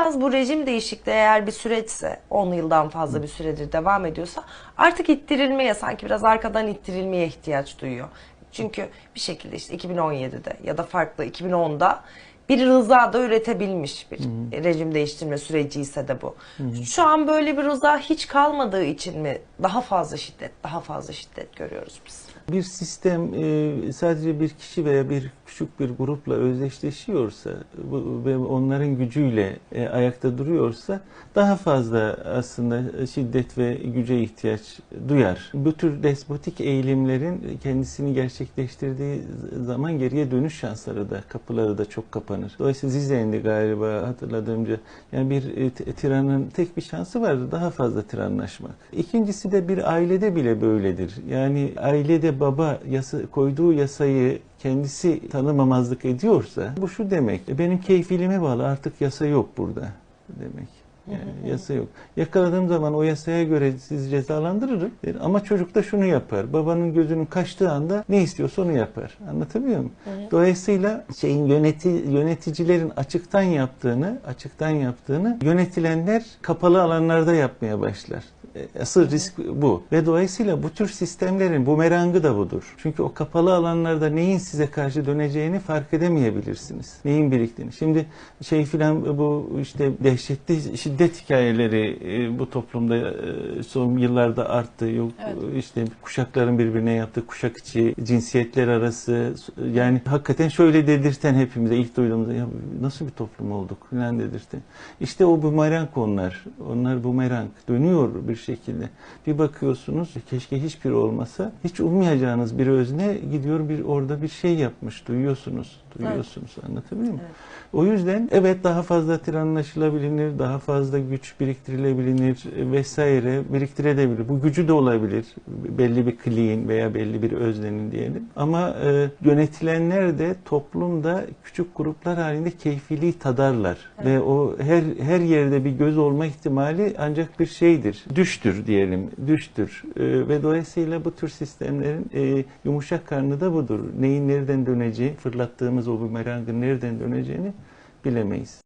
biraz bu rejim değişikliği eğer bir süreçse 10 yıldan fazla bir süredir devam ediyorsa artık ittirilmeye sanki biraz arkadan ittirilmeye ihtiyaç duyuyor. Çünkü bir şekilde işte 2017'de ya da farklı 2010'da bir rıza da üretebilmiş bir rejim değiştirme süreci ise de bu. Şu an böyle bir rıza hiç kalmadığı için mi daha fazla şiddet, daha fazla şiddet görüyoruz biz? Bir sistem e, sadece bir kişi veya bir küçük bir grupla özdeşleşiyorsa ve onların gücüyle e, ayakta duruyorsa daha fazla aslında şiddet ve güce ihtiyaç duyar. Bu tür despotik eğilimlerin kendisini gerçekleştirdiği zaman geriye dönüş şansları da kapıları da çok kapanır. Dolayısıyla Zizen'di galiba hatırladığımca yani bir e, tiranın tek bir şansı var daha fazla tiranlaşmak. İkincisi de bir ailede bile böyledir. Yani ailede baba yasa, koyduğu yasayı kendisi tanımamazlık ediyorsa bu şu demek. "E, Benim keyfiliğime bağlı artık yasa yok burada demek. Yani yasa yok. Yakaladığım zaman o yasaya göre sizi cezalandırırım. der. Ama çocuk da şunu yapar. Babanın gözünün kaçtığı anda ne istiyorsa onu yapar. Anlatabiliyor muyum? Dolayısıyla şeyin yöneti, yöneticilerin açıktan yaptığını, açıktan yaptığını yönetilenler kapalı alanlarda yapmaya başlar. E, Asıl risk bu. Ve dolayısıyla bu tür sistemlerin bumerangı da budur. Çünkü o kapalı alanlarda neyin size karşı döneceğini fark edemeyebilirsiniz. Neyin biriktiğini. Şimdi şey filan bu işte dehşetli şiddet hikayeleri e, bu toplumda e, son yıllarda arttı. Yok işte kuşakların birbirine yaptığı kuşak içi cinsiyetler arası yani hakikaten şöyle dedirten hepimize ilk duyduğumuzda ya nasıl bir toplum olduk filan dedirten. İşte o bumerang onlar. Onlar bumerang. Dönüyor bir şekilde. Bir bakıyorsunuz keşke hiçbir olmasa hiç ummayacağınız bir özne gidiyor bir orada bir şey yapmış. Duyuyorsunuz. Duyuyorsunuz. Anlatabiliyor muyum? O yüzden evet daha fazla tiranlaşılabilir, daha fazla güç biriktirilebilir e, vesaire biriktirebilir. Bu gücü de olabilir. Belli bir kliğin veya belli bir öznenin diyelim. Ama e, yönetilenler de toplumda küçük gruplar halinde keyfiliği tadarlar. Ve o her her yerde bir göz olma ihtimali ancak bir şeydir. Düştür diyelim. Düştür. E, ve dolayısıyla bu tür sistemlerin e, yumuşak karnı da budur. Neyin nereden döneceği, fırlattığımız o bumerangın nereden döneceğini bilemeyiz.